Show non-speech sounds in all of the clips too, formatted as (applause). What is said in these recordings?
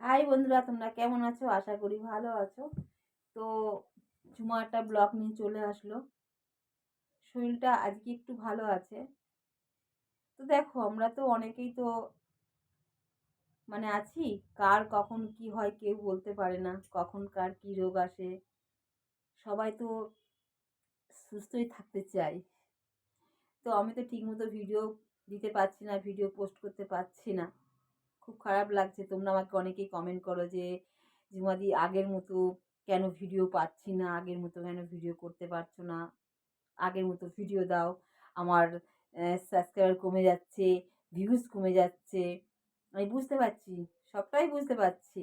High বন্ধুরা, তোমরা কেমন আছো? আশা করি ভালো আছো। তো ঝুমা ব্লগ নিয়ে চলে আসলো। শরীরটা আজকে একটু ভালো আছে। তো দেখো, আমরা তো অনেকেই তো মানে আছি। কার কখন কি হয় কেউ বলতে পারে না। কখন কার কী রোগ আসে। সবাই তো সুস্থই থাকতে চাই তো আমি তো ঠিকমতো ভিডিও দিতে পারছি না, ভিডিও পোস্ট করতে পারছি না। খুব খারাপ লাগছে। তোমরা আমাকে অনেকেই কমেন্ট করো যে, ঝুমাদি, আগের মতো কেন ভিডিও পাচ্ছি না? আগের মতো কেন ভিডিও করতে পারছ না? আগের মতো ভিডিও দাও। আমার সাবস্ক্রাইবার কমে যাচ্ছে ভিউজ কমে যাচ্ছে। আমি বুঝতে পারছি, সবটাই বুঝতে পারছি।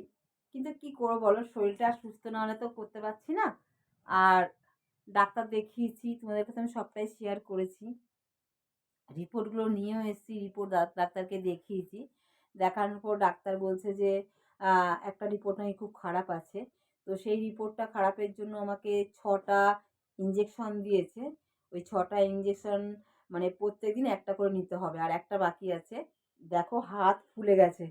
কিন্তু কি করব বলো? শরীরটা সুস্থ না হলে তো করতে পারছি না। আর ডাক্তার দেখিয়েছি, তোমাদের কাছে আমি সবটাই শেয়ার করেছি। রিপোর্টগুলো নিয়েও এসেছি রিপোর্ট ডাক্তারকে দেখিয়েছি। দেখানোর পর ডাক্তার বলছে যে একটা রিপোর্ট নাকি খুব খারাপ আছে। তো সেই রিপোর্টটা খারাপের জন্য আমাকে ছটা ইঞ্জেকশন দিয়েছে। ওই ছটা ইঞ্জেকশন মানে প্রত্যেক দিন একটা করে নিতে হবে আর একটা বাকি আছে। দেখো হাত ফুলে গেছে।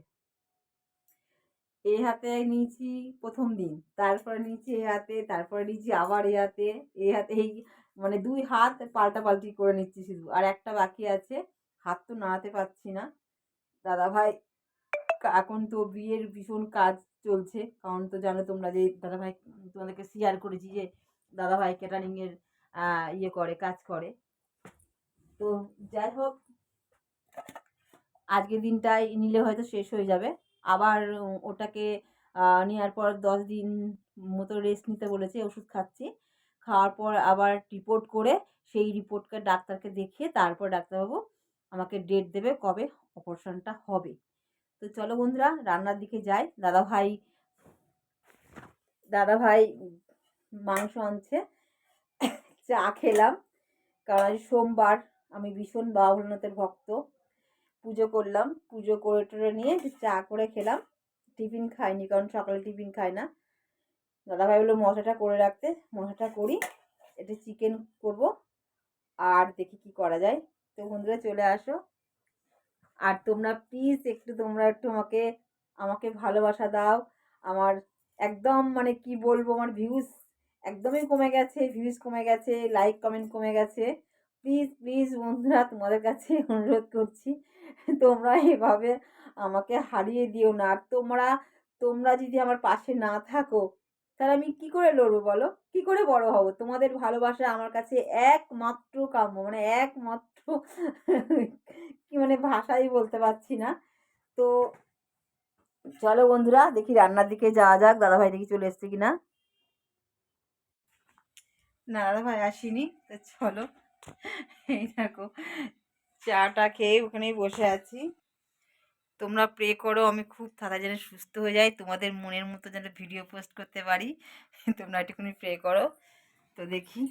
এই হাতে নিয়েছি প্রথম দিন, তারপরে নিয়েছি এ হাতে, তারপরে নিয়েছি আবার এ হাতে এ হাতে এই মানে দুই হাত পাল্টা পাল্টি করে নিচ্ছি শুধু। আর একটা বাকি আছে, হাত তো নাড়াতে পারছি না। দাদা ভাই এখন তো বিয়ের ভীষণ কাজ চলছে। কারণ তো জানো তোমরা যে দাদাভাই, তোমাদেরকে শেয়ার করেছি যে দাদাভাই ক্যাটারিংয়ের ইয়ে করে, কাজ করে। তো যাই হোক, আজকের দিনটাই নিলে হয়তো শেষ হয়ে যাবে। আবার ওটাকে নেওয়ার পর দশ দিন মতো রেস্ট নিতে বলেছে, ওষুধ খাচ্ছি। খাওয়ার পর আবার রিপোর্ট করে সেই রিপোর্টকে ডাক্তারকে দেখিয়ে তারপর ডাক্তারবাবু আমাকে ডেট দেবে কবে অপারেশনটা হবে। তো চলো বন্ধুরা, রান্নার দিকে যাই। দাদা ভাই দাদা ভাই মাংস আনছে। চা খেলাম। কারণ সোমবার, আমি ভীষণ বাবা ভক্ত। পুজো করলাম। পুজো করে টোরে নিয়ে চা করে খেলাম। টিফিন খাইনি, কারণ সকালে টিফিন খাই না। দাদাভাই বলল, মশাটা করে রাখতে। মশাটা করি, এটা চিকেন করব। আর দেখি কি করা যায়। তো বন্ধুরা, চলে আসো। আর তোমরা প্লিজ একটু তোমরা একটু আমাকে আমাকে ভালোবাসা দাও। আমার একদম মানে কি বলব, আমার ভিউজ একদমই কমে গেছে ভিউজ কমে গেছে লাইক কমেন্ট কমে গেছে। প্লিজ প্লিজ বন্ধুরা, তোমাদের কাছে (laughs) অনুরোধ করছি, তোমরা এভাবে আমাকে হারিয়ে দিও না। আর তোমরা তোমরা যদি আমার পাশে না থাকো তাহলে আমি কি করে লড়বো বলো? কি করে বড় হব? তোমাদের ভালোবাসা আমার কাছে একমাত্র কাম্য মানে একমাত্র কি মানে ভাষাই বলতে পারছি না। তো চলো বন্ধুরা, দেখি রান্নার দিকে যাওয়া যাক। দাদাভাই দেখি চলে এসছে কিনা। না, দাদাভাই আসিনি। তো চলো, এই দেখো, চাটা খেয়ে ওখানেই বসে আছি। তোমরা প্রে করো, আমি খুব তাড়াতাড়ি যেন সুস্থ হয়ে যাই, তোমাদের মনের মতো যেন ভিডিও পোস্ট করতে পারি। তোমরা একটুখানি প্রে করো। তো দেখি।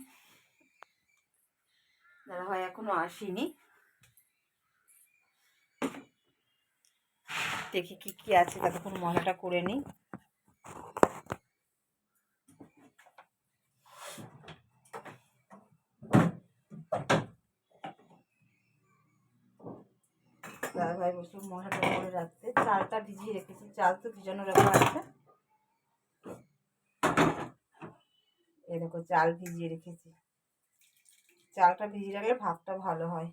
দাদা হয় এখনও আসিনি। দেখি কি কি আছে, ততক্ষণ মজাটা করে নিই। দাদাভাই বসে মশলাটা করে রাখতে চালটা ভিজিয়ে রেখেছি। চাল তো ভিজানো রাখা আছে। এই দেখো, চাল ভিজিয়ে রেখেছি। চালটা ভিজিয়ে রাখলে ভাতটা ভালো হয়।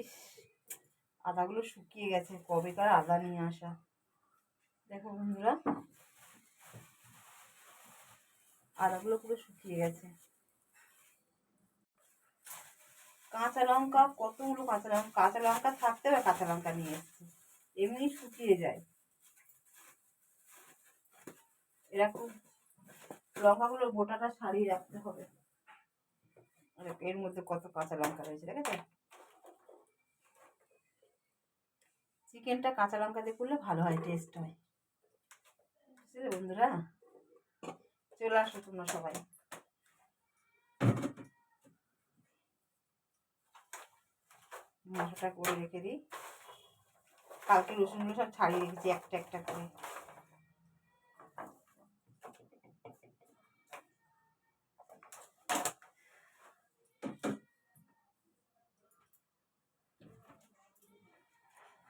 ইস, আদাগুলো শুকিয়ে গেছে। কবেকার আদা নিয়ে আসা? দেখো বন্ধুরা। আদাগুলো পুরো শুকিয়ে গেছে। কাঁচা লঙ্কা, কতগুলো কাঁচা লঙ্কা? কাঁচা লঙ্কা থাকতে হবে, কাঁচা লঙ্কা নিয়ে এসছি। এমনি শুকিয়ে যায়। এরকম লঙ্কাগুলো গোটাটা সারিয়ে রাখতে হবে। এর মধ্যে কত কাঁচা লঙ্কা রয়েছে, দেখেছ? চিকেনটা কাঁচা লঙ্কা দিয়ে করলে ভালো হয় টেস্ট হয়। বুঝলে বন্ধুরা? চলে আসো তোমরা সবাই। মশলাটা করে রেখে দিই। কালকে রসুনগুলো সব ছাড়িয়ে রেখেছি একটা একটা করে।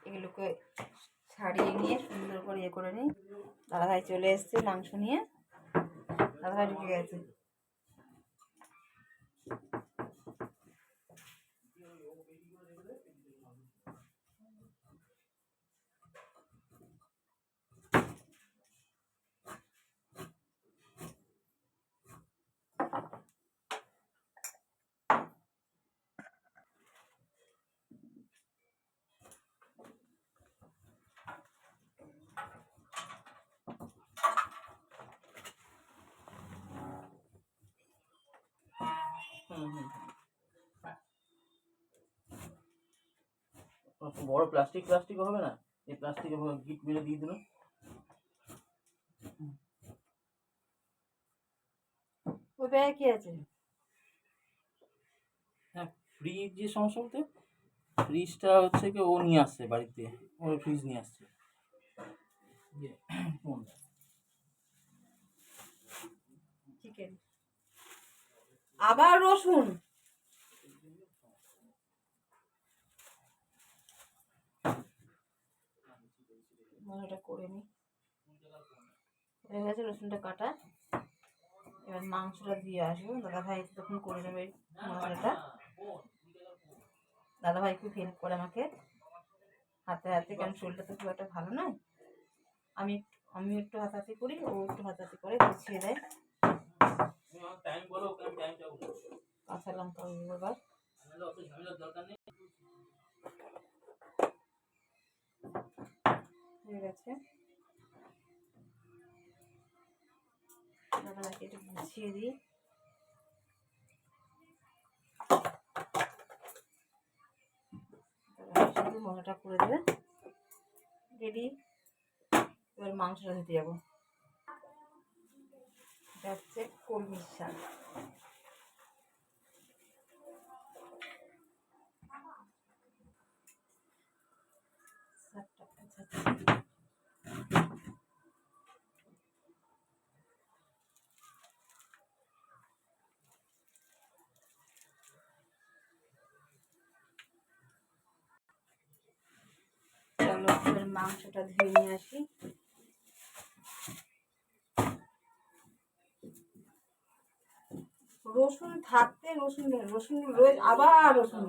এগুলোকে ছাড়িয়ে নিয়ে সুন্দর করে ইয়ে করে নিই। দাদাভাই চলে এসছে মাংস নিয়ে। দাদাভাই ঢুকে গেছে হুম হুম অত বড় প্লাস্টিক প্লাস্টিক হবে না? এই প্লাস্টিকের গিট মেরে দিয়ে দিল। ওই ব্যাগে কি আছে? হ্যাঁ ফ্রিজ যে সমস্যা বলতে ফ্রিজটা হচ্ছে কি ও নিয়ে আসছে বাড়িতে। ও ফ্রিজ নিয়ে আসছে। ইয়ে, কোন? চিকেন আবার রসুন। মশলাটা করে নিই হয়ে গেছে, রসুনটা কাটা। এবার মাংসটা দিয়ে আসব। দাদা ভাই তখন করে নেবে মশলাটা দাদা ভাই খুব হেল্প করে আমাকে। হাতে হাতে, কারণ শরীরটা তো খুব একটা ভালো নয়। আমি আমি একটু হাতাহাতি করি, ও একটু হাতাহাতি করে গুছিয়ে দেয়। টাইম বলো কাঁচা লঙ্কা এবার অত ঝামেলার দরকার নেই। হয়ে গেছে। দাদাকে একটু গুছিয়ে দিই। দাদা শুধু মশলাটা করে দেবে। রেডি। এবার মাংসটা দিতে যাব। এটা হচ্ছে কলমির শাক মাংসটা ধুয়ে নিয়ে আসি। রসুন থাকতে রসুন রসুন রয়ে আবার রসুন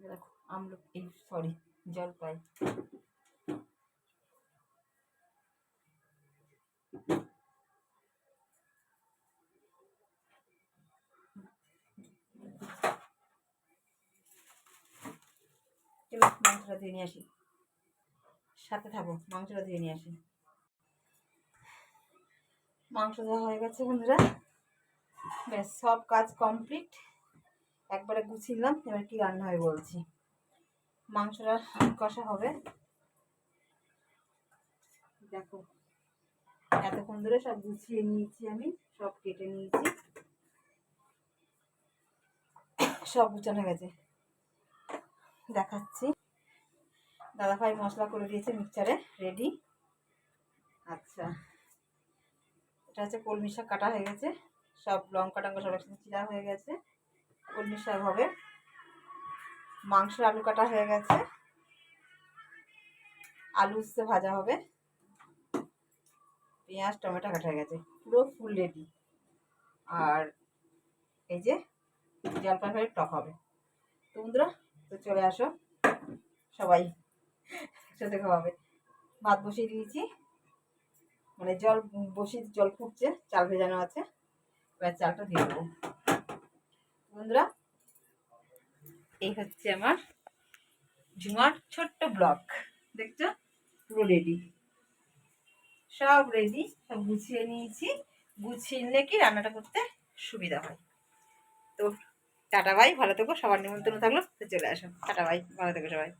দেখো আমলো এই সরি জলপাই চলো মাংসটা ধুয়ে নিয়ে আসি। সাথে থাকো, মাংসটা ধুয়ে নিয়ে আসি। মাংস দেওয়া হয়ে গেছে বন্ধুরা। ব্যাস, সব কাজ কমপ্লিট। একবারে গুছিলাম এবার কি রান্না হয় বলছি। মাংসটা কষা হবে। দেখো, এতক্ষণ ধরে সব গুছিয়ে নিয়েছি আমি, সব কেটে নিয়েছি। সব গুছানো গেছে। দেখাচ্ছি। দাদাভাই মশলা করে দিয়েছে মিক্সচারে রেডি আচ্ছা এটা হচ্ছে কলমি শাক কাটা হয়ে গেছে। সব লঙ্কা টঙ্কা সব একসাথে চিরা হয়ে গেছে। কলমি শাক হবে। মাংস আলু কাটা হয়ে গেছে। আলু উচ্ছে ভাজা হবে। পেঁয়াজ, টমেটো কাটা হয়ে গেছে। পুরো ফুল রেডি আর এই যে জলপাইগুড়ির টক হবে। তো বন্ধুরা, তো চলে আসো সবাই। একসাথে খাওয়াবে ভাত বসিয়ে দিয়েছি। মানে জল বসিয়ে জল ফুটছে, চাল ভেজানো আছে। এবার চালটা দিয়ে দেবো। বন্ধুরা, এই হচ্ছে আমার ঝুমার ছোট্ট ব্লক দেখছ? পুরো রেডি সব রেডি সব গুছিয়ে নিয়েছি। গুছিয়ে কি রান্নাটা করতে সুবিধা হয়। তো টাটা, ভাই। ভালো থেকো। সবার নিমন্ত্রণ থাকল। তো চলে আসো। টাটা, ভাই। ভালো থেকো সবাই।